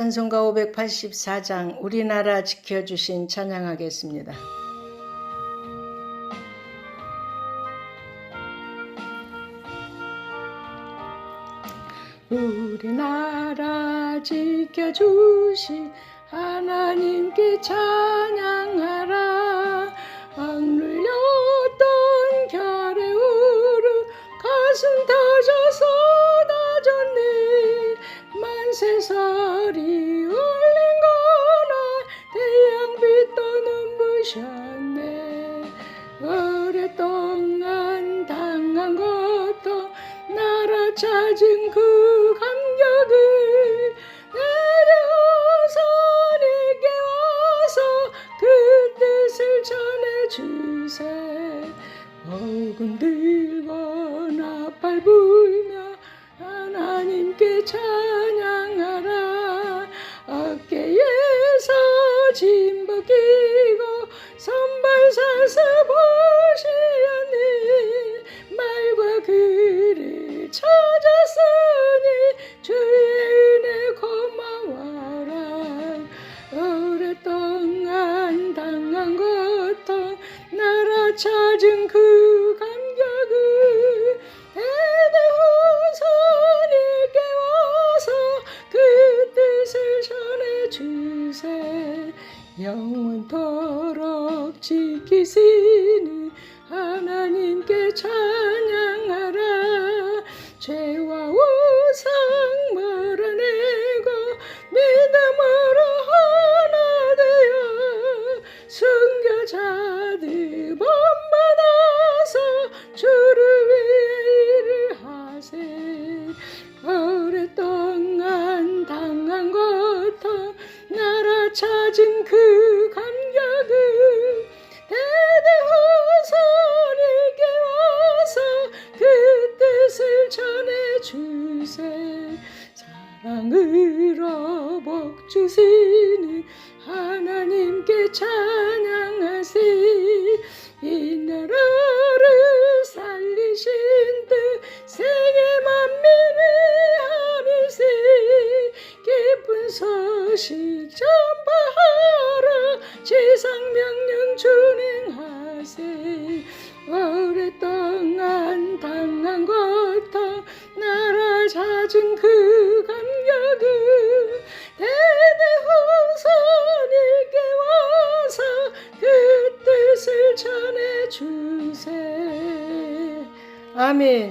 찬송가 584장 우리나라 지켜주신 찬양하겠습니다. 우리나라 지켜주신 하나님께 찬양하라 악눌렸던 결의 우르 가슴 터져서 다졌네 만세살 눈부셨네. 오랫동안 당한 것도 나라 찾은 그 감격을 내려서 내게 와서 그 뜻을 전해주세. 목은 들고 나팔 불며 하나님께 찬 선발 사서 보시려니 말과 글을 찾았으니 주의 영원토록 지키시는 하나님께 찬양하라. 죄와 우상 몰아내고 믿음으로 하나 되어 순교자들 본 찾은 그 감격을 대대후손에게 와서 그 뜻을 전해주세 사랑으로 복 주시는 하나님께 찬양하세 이 나라를 살리신 듯 세계 만민을 함일세 기쁜 소식 전 오랫동안 당한 고통 나라 찾은 그 감격을 대대 후손에게 와서 그 뜻을 전해주세. 아멘